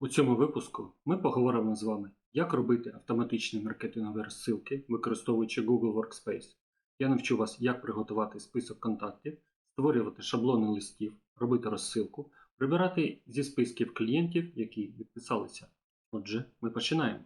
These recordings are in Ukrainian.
У цьому випуску ми поговоримо з вами, як робити автоматичні маркетингові розсилки, використовуючи Google Workspace. Я навчу вас, як приготувати список контактів, створювати шаблони листів, робити розсилку, прибирати зі списків клієнтів, які відписалися. Отже, ми починаємо.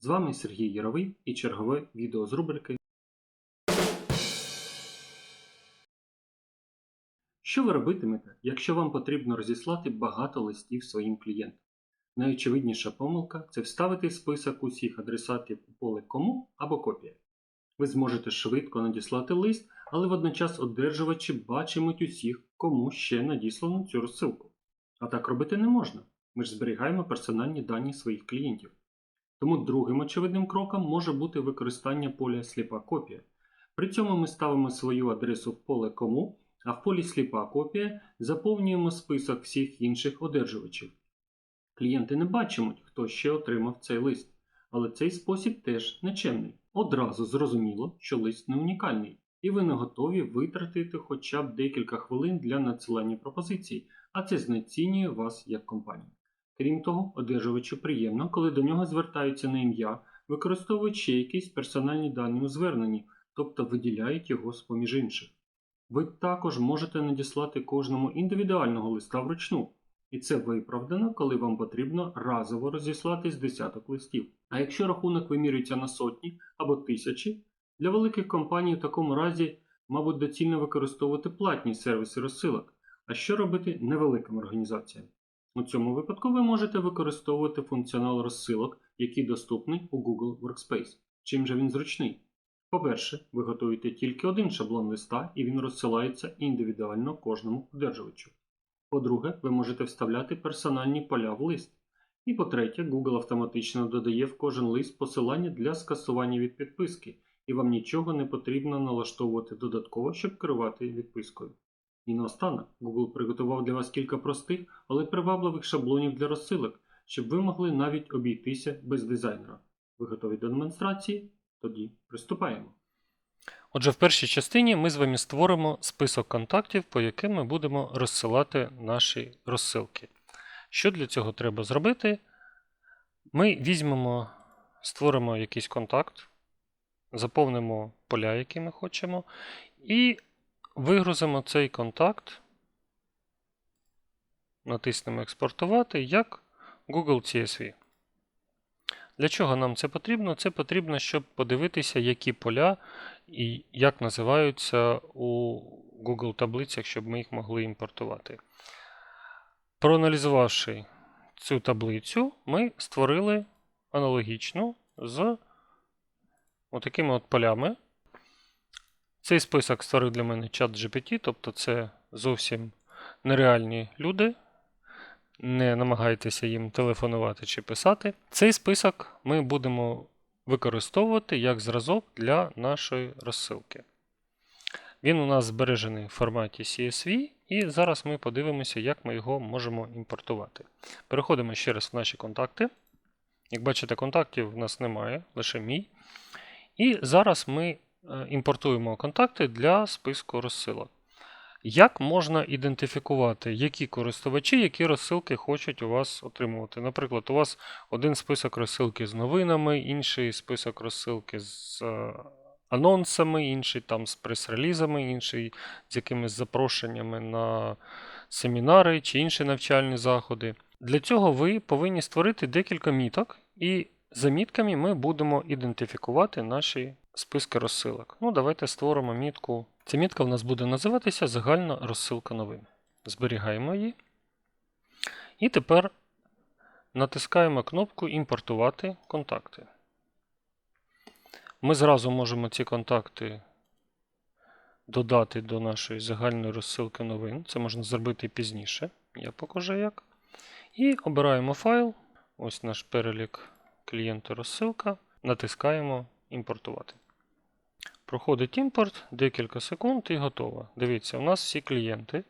З вами Сергій Яровий і чергове відео з рубрики Що ви робитимете, якщо вам потрібно розіслати багато листів своїм клієнтам? Найочевидніша помилка це вставити список усіх адресатів у поле Кому або копія. Ви зможете швидко надіслати лист, але водночас одержувачі бачимуть усіх, кому ще надіслано цю розсилку. А так робити не можна. Ми ж зберігаємо персональні дані своїх клієнтів. Тому другим очевидним кроком може бути використання поля сліпа копія. При цьому ми ставимо свою адресу в поле Кому, а в полі сліпа копія заповнюємо список всіх інших одержувачів. Клієнти не бачимуть, хто ще отримав цей лист, але цей спосіб теж нечемний. Одразу зрозуміло, що лист не унікальний, і ви не готові витратити хоча б декілька хвилин для надсилання пропозицій, а це знецінює вас як компанію. Крім того, одержувачу приємно, коли до нього звертаються на ім'я, використовують ще якісь персональні дані у зверненні, тобто виділяють його з поміж інших. Ви також можете надіслати кожному індивідуального листа вручну, і це виправдано, коли вам потрібно разово розіслати з десяток листів. А якщо рахунок вимірюється на сотні або тисячі, для великих компаній в такому разі, мабуть, доцільно використовувати платні сервіси розсилок. А що робити невеликим організаціям? У цьому випадку ви можете використовувати функціонал розсилок, який доступний у Google Workspace. Чим же він зручний? По-перше, ви готуєте тільки один шаблон листа і він розсилається індивідуально кожному одержувачу. По-друге, ви можете вставляти персональні поля в лист. І по-третє, Google автоматично додає в кожен лист посилання для скасування від підписки, і вам нічого не потрібно налаштовувати додатково, щоб керувати відпискою. І наостанок, Google приготував для вас кілька простих, але привабливих шаблонів для розсилок, щоб ви могли навіть обійтися без дизайнера. Ви готові до демонстрації? Тоді приступаємо. Отже, в першій частині ми з вами створимо список контактів, по яким ми будемо розсилати наші розсилки. Що для цього треба зробити? Ми візьмемо, створимо якийсь контакт, заповнимо поля, які ми хочемо, і вигрузимо цей контакт, натиснемо Експортувати як Google CSV. Для чого нам це потрібно? Це потрібно, щоб подивитися, які поля і як називаються у Google таблицях, щоб ми їх могли імпортувати. Проаналізувавши цю таблицю, ми створили аналогічну з отакими от полями. Цей список створив для мене чат GPT, тобто це зовсім нереальні люди. Не намагайтеся їм телефонувати чи писати. Цей список ми будемо використовувати як зразок для нашої розсилки. Він у нас збережений в форматі CSV, і зараз ми подивимося, як ми його можемо імпортувати. Переходимо ще раз в наші контакти. Як бачите, контактів в нас немає, лише мій. І зараз ми імпортуємо контакти для списку розсилок. Як можна ідентифікувати, які користувачі, які розсилки хочуть у вас отримувати? Наприклад, у вас один список розсилки з новинами, інший список розсилки з анонсами, інший там з прес-релізами, інший з якимись запрошеннями на семінари чи інші навчальні заходи. Для цього ви повинні створити декілька міток, і за мітками ми будемо ідентифікувати наші списки розсилок. Ну, Давайте створимо мітку. Ця мітка в нас буде називатися Загальна розсилка новин. Зберігаємо її. І тепер натискаємо кнопку Імпортувати контакти. Ми зразу можемо ці контакти додати до нашої загальної розсилки новин. Це можна зробити пізніше. Я покажу як. І обираємо файл. Ось наш перелік клієнта розсилка. Натискаємо Імпортувати. Проходить імпорт, декілька секунд і готово. Дивіться, у нас всі клієнти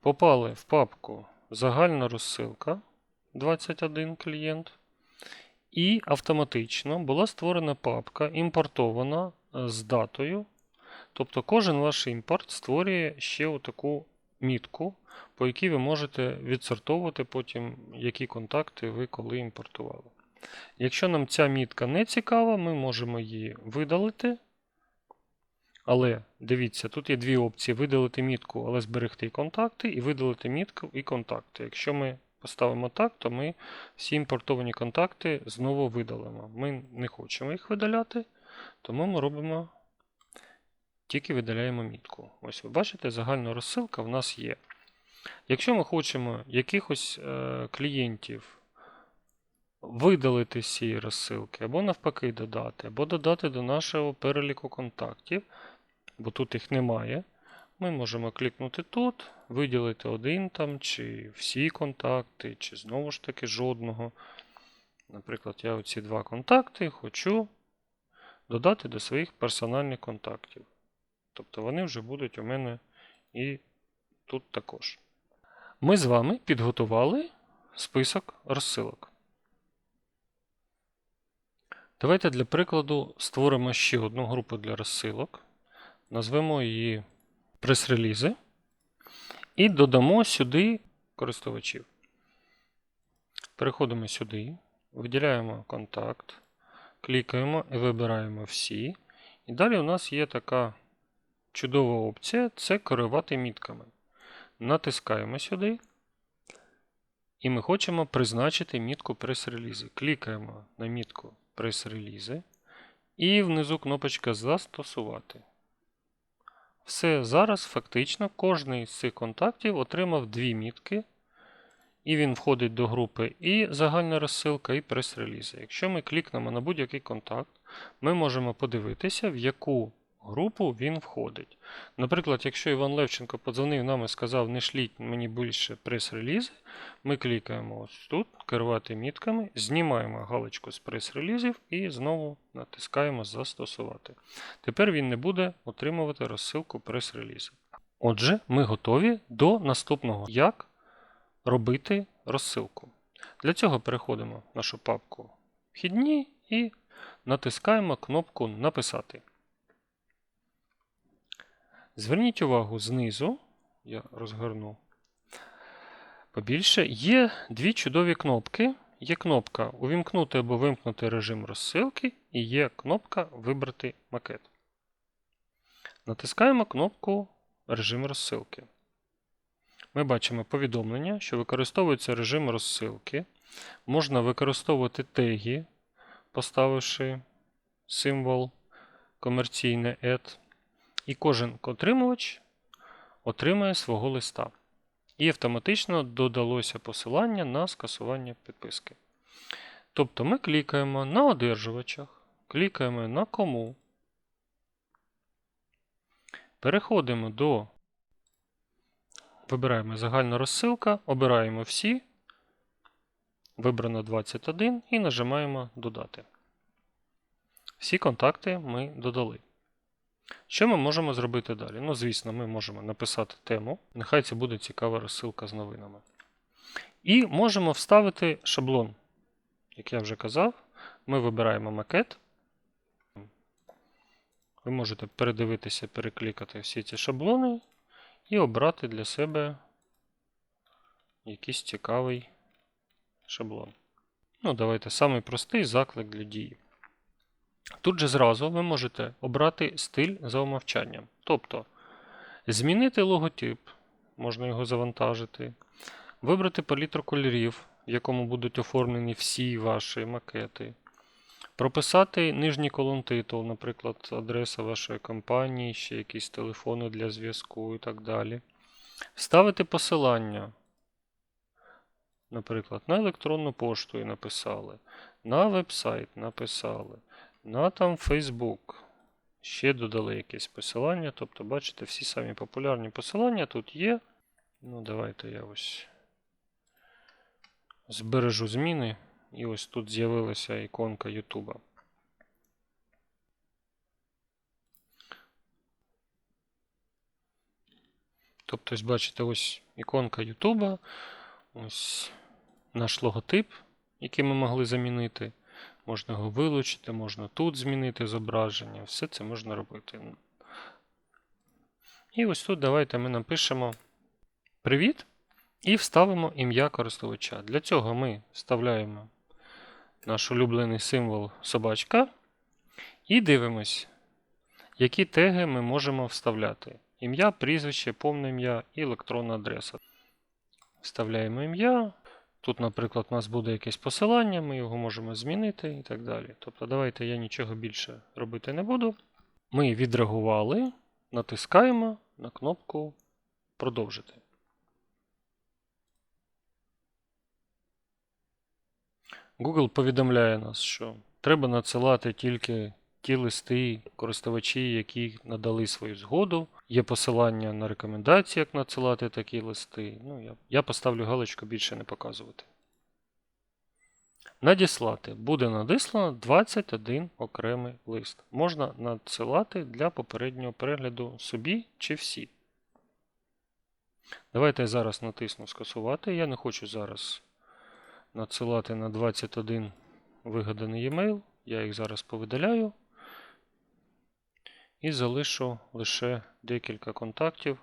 попали в папку Загальна розсилка 21 клієнт. І автоматично була створена папка, імпортована з датою. Тобто кожен ваш імпорт створює ще таку мітку, по якій ви можете відсортовувати потім, які контакти ви коли імпортували. Якщо нам ця мітка не цікава, ми можемо її видалити. Але дивіться, тут є дві опції: видалити мітку, але зберегти контакти, і видалити мітку і контакти. Якщо ми поставимо так, то ми всі імпортовані контакти знову видалимо. Ми не хочемо їх видаляти, тому ми робимо тільки видаляємо мітку. Ось ви бачите, загальна розсилка в нас є. Якщо ми хочемо якихось е, клієнтів видалити з цієї розсилки, або навпаки додати, або додати до нашого переліку контактів, бо тут їх немає, ми можемо клікнути тут, виділити один там, чи всі контакти, чи знову ж таки жодного. Наприклад, я оці два контакти хочу додати до своїх персональних контактів. Тобто вони вже будуть у мене і тут також. Ми з вами підготували список розсилок. Давайте для прикладу створимо ще одну групу для розсилок. Назвемо її прес-релізи. І додамо сюди користувачів. Переходимо сюди, виділяємо контакт, клікаємо і вибираємо всі. І далі у нас є така чудова опція це керувати мітками. Натискаємо сюди. І ми хочемо призначити мітку прес-релізи. Клікаємо на мітку прес-релізи. І внизу кнопочка Застосувати. Все, зараз фактично кожний з цих контактів отримав дві мітки. І він входить до групи і загальна розсилка, і прес-релізи. Якщо ми клікнемо на будь-який контакт, ми можемо подивитися, в яку групу він входить. Наприклад, якщо Іван Левченко подзвонив нам і сказав, не шліть мені більше прес-релізи, ми клікаємо ось тут, керувати мітками, знімаємо галочку з прес-релізів і знову натискаємо Застосувати. Тепер він не буде отримувати розсилку прес-релізів. Отже, ми готові до наступного, як робити розсилку. Для цього переходимо в нашу папку Вхідні і натискаємо кнопку Написати. Зверніть увагу знизу, я розгорну побільше, є дві чудові кнопки. Є кнопка Увімкнути або вимкнути режим розсилки, і є кнопка Вибрати макет. Натискаємо кнопку Режим розсилки. Ми бачимо повідомлення, що використовується режим розсилки. Можна використовувати теги, поставивши символ комерційне add. І кожен отримувач отримає свого листа. І автоматично додалося посилання на скасування підписки. Тобто ми клікаємо на одержувачах, клікаємо на кому. Переходимо до. Вибираємо загальна розсилка, обираємо всі. Вибрано 21 і нажимаємо Додати. Всі контакти ми додали. Що ми можемо зробити далі? Ну, звісно, ми можемо написати тему. Нехай це буде цікава розсилка з новинами. І можемо вставити шаблон. Як я вже казав, ми вибираємо макет. Ви можете передивитися, переклікати всі ці шаблони і обрати для себе якийсь цікавий шаблон. Ну, давайте самий простий заклик для дії. Тут же зразу ви можете обрати стиль за умовчанням. Тобто змінити логотип, можна його завантажити, вибрати палітру кольорів, в якому будуть оформлені всі ваші макети. Прописати нижній колон титул, наприклад, адреса вашої компанії, ще якісь телефони для зв'язку і так далі. Вставити посилання, наприклад, на електронну пошту і написали, на веб-сайт написали, на там Facebook. Ще додали якесь посилання. Тобто, бачите, всі самі популярні посилання тут є. Ну, давайте я ось збережу зміни. І ось тут з'явилася іконка YouTube. Тобто, ось бачите, ось іконка YouTube, ось наш логотип, який ми могли замінити. Можна його вилучити, можна тут змінити зображення. Все це можна робити. І ось тут давайте ми напишемо Привіт. І вставимо ім'я користувача. Для цього ми вставляємо наш улюблений символ собачка і дивимось, які теги ми можемо вставляти. Ім'я, прізвище, повне ім'я і електронна адреса. Вставляємо ім'я. Тут, наприклад, у нас буде якесь посилання, ми його можемо змінити і так далі. Тобто, давайте я нічого більше робити не буду. Ми відреагували, натискаємо на кнопку Продовжити. Google повідомляє нас, що треба надсилати тільки ті листи користувачі, які надали свою згоду. Є посилання на рекомендації, як надсилати такі листи. Ну, я, я поставлю галочку більше не показувати. Надіслати. Буде надіслано 21 окремий лист. Можна надсилати для попереднього перегляду собі чи всі. Давайте я зараз натисну скасувати. Я не хочу зараз надсилати на 21 вигаданий e-mail. Я їх зараз повидаляю. І залишу лише декілька контактів.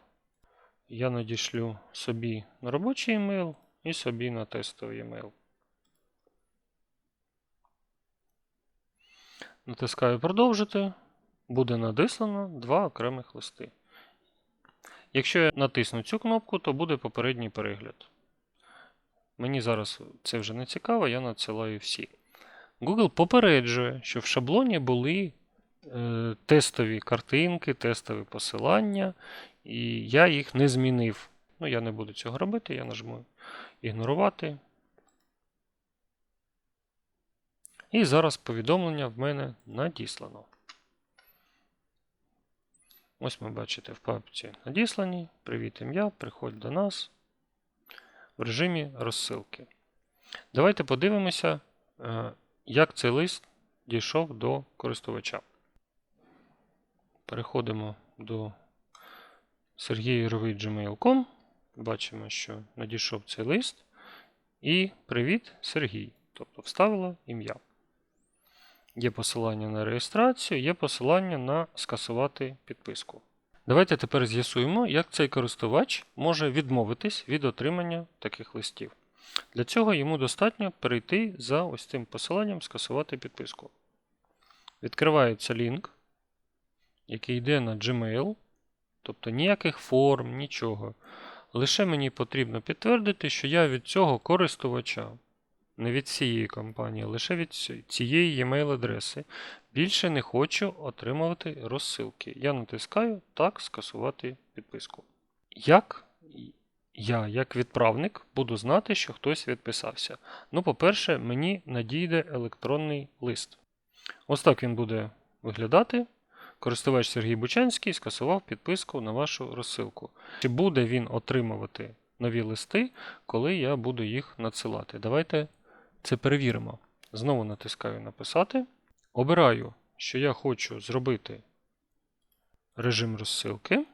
Я надішлю собі на робочий емейл і собі на тестовий емейл. Натискаю продовжити. Буде надіслано два окремих листи. Якщо я натисну цю кнопку, то буде попередній перегляд. Мені зараз це вже не цікаво, я надсилаю всі. Google попереджує, що в шаблоні були тестові картинки, тестові посилання, і я їх не змінив. Ну, я не буду цього робити, я нажму ігнорувати. І зараз повідомлення в мене надіслано. Ось ми бачите в папці надіслані. Привіт ім'я, приходь до нас в режимі розсилки. Давайте подивимося, е, як цей лист дійшов до користувача. Переходимо до sergieєровий.gmail.com. Бачимо, що надійшов цей лист. І привіт, Сергій. Тобто вставило ім'я. Є посилання на реєстрацію, є посилання на скасувати підписку. Давайте тепер з'ясуємо, як цей користувач може відмовитись від отримання таких листів. Для цього йому достатньо перейти за ось цим посиланням скасувати підписку. Відкривається лінк, який йде на Gmail, тобто ніяких форм, нічого. Лише мені потрібно підтвердити, що я від цього користувача, не від цієї компанії, лише від цієї e-mail адреси. Більше не хочу отримувати розсилки. Я натискаю Так, скасувати підписку. Як я, як відправник, буду знати, що хтось відписався? Ну, по-перше, мені надійде електронний лист. Ось так він буде виглядати. Користувач Сергій Бучанський скасував підписку на вашу розсилку. Чи буде він отримувати нові листи, коли я буду їх надсилати? Давайте це перевіримо. Знову натискаю Написати. Обираю, що я хочу зробити режим розсилки.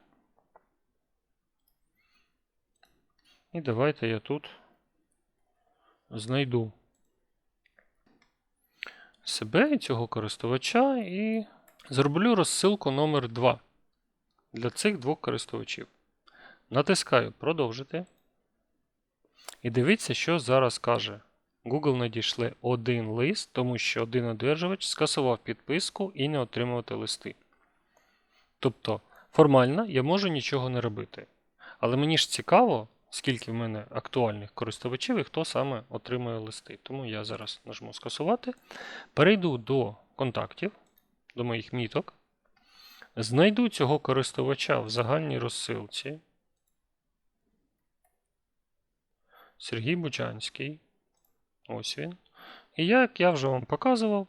І давайте я тут знайду себе і цього користувача і зроблю розсилку номер 2 для цих двох користувачів. Натискаю Продовжити. І дивіться, що зараз каже. Google надійшли один лист, тому що один одержувач скасував підписку і не отримувати листи. Тобто, формально я можу нічого не робити. Але мені ж цікаво, скільки в мене актуальних користувачів і хто саме отримує листи. Тому я зараз нажму скасувати. Перейду до контактів, до моїх міток. Знайду цього користувача в загальній розсилці. Сергій Бучанський. Ось він. І як я вже вам показував,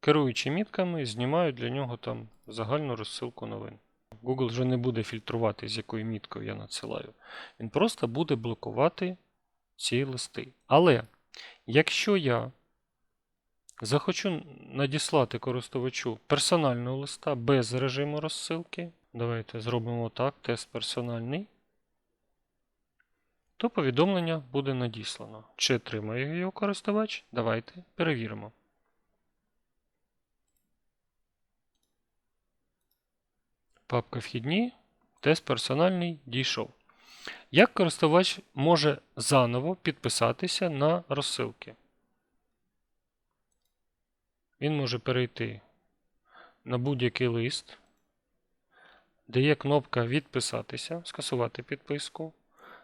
керуючи мітками, знімаю для нього там загальну розсилку новин. Google вже не буде фільтрувати, з якою міткою я надсилаю. Він просто буде блокувати ці листи. Але якщо я захочу надіслати користувачу персонального листа без режиму розсилки, давайте зробимо так: тест персональний то повідомлення буде надіслано. Чи отримає його користувач? Давайте перевіримо. Папка вхідні. Тест персональний дійшов. Як користувач може заново підписатися на розсилки? Він може перейти на будь-який лист, де є кнопка Відписатися, скасувати підписку,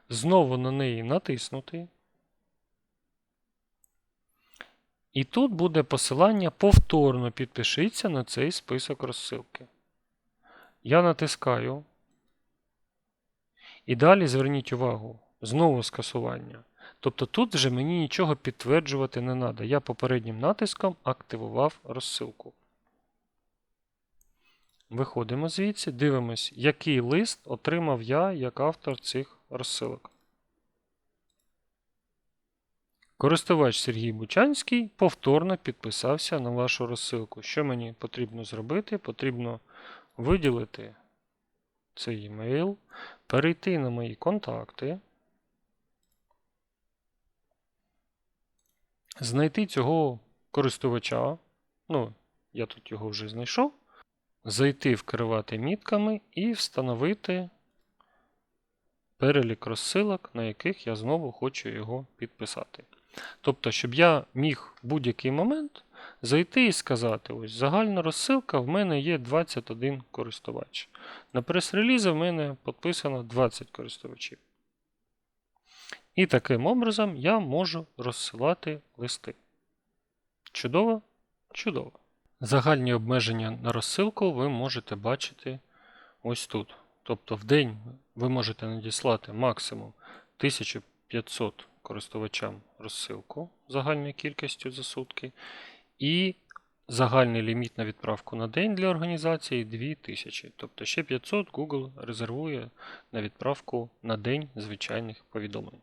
знову на неї натиснути. І тут буде посилання повторно підпишіться на цей список розсилки. Я натискаю. І далі зверніть увагу, знову скасування. Тобто тут вже мені нічого підтверджувати не треба. Я попереднім натиском активував розсилку. Виходимо звідси, дивимось, який лист отримав я як автор цих розсилок. Користувач Сергій Бучанський повторно підписався на вашу розсилку. Що мені потрібно зробити? Потрібно виділити цей емейл, перейти на мої контакти, знайти цього користувача. Ну, я тут його вже знайшов. Зайти в керувати мітками і встановити перелік розсилок, на яких я знову хочу його підписати. Тобто, щоб я міг в будь-який момент зайти і сказати: ось загальна розсилка в мене є 21 користувач. На прес-релізи в мене підписано 20 користувачів. І таким образом я можу розсилати листи. Чудово? Чудово. Загальні обмеження на розсилку ви можете бачити ось тут. Тобто в день ви можете надіслати максимум 1500 користувачам розсилку загальною кількістю за сутки. І загальний ліміт на відправку на день для організації 2000. Тобто ще 500 Google резервує на відправку на день звичайних повідомлень.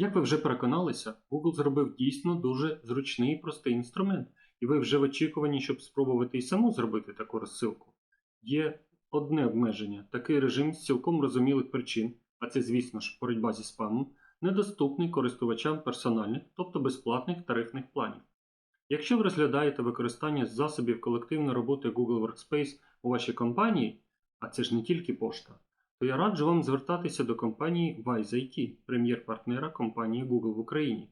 Як ви вже переконалися, Google зробив дійсно дуже зручний і простий інструмент, і ви вже в очікуванні, щоб спробувати і саму зробити таку розсилку. Є одне обмеження: такий режим з цілком розумілих причин, а це, звісно ж, боротьба зі спамом, недоступний користувачам персональних, тобто безплатних тарифних планів. Якщо ви розглядаєте використання засобів колективної роботи Google Workspace у вашій компанії, а це ж не тільки пошта, то я раджу вам звертатися до компанії Wise IT, прем'єр-партнера компанії Google в Україні.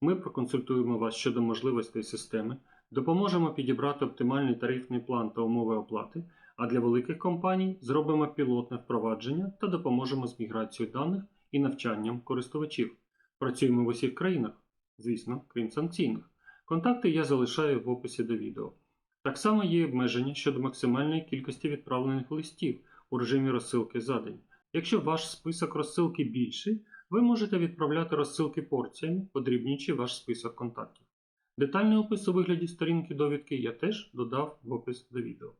Ми проконсультуємо вас щодо можливостей системи, допоможемо підібрати оптимальний тарифний план та умови оплати, а для великих компаній зробимо пілотне впровадження та допоможемо з міграцією даних і навчанням користувачів. Працюємо в усіх країнах, звісно, крім санкційних. Контакти я залишаю в описі до відео. Так само є обмеження щодо максимальної кількості відправлених листів у режимі розсилки за день. Якщо ваш список розсилки більший, ви можете відправляти розсилки порціями, подрібнюючи ваш список контактів. Детальний опис у вигляді сторінки довідки я теж додав в опис до відео.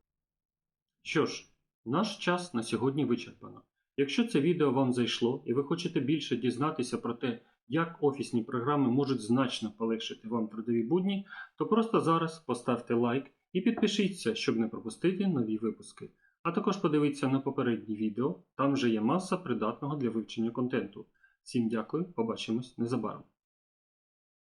Що ж, наш час на сьогодні вичерпано. Якщо це відео вам зайшло і ви хочете більше дізнатися про те, як офісні програми можуть значно полегшити вам трудові будні, то просто зараз поставте лайк і підпишіться, щоб не пропустити нові випуски. А також подивіться на попередні відео, там вже є маса придатного для вивчення контенту. Всім дякую, побачимось незабаром.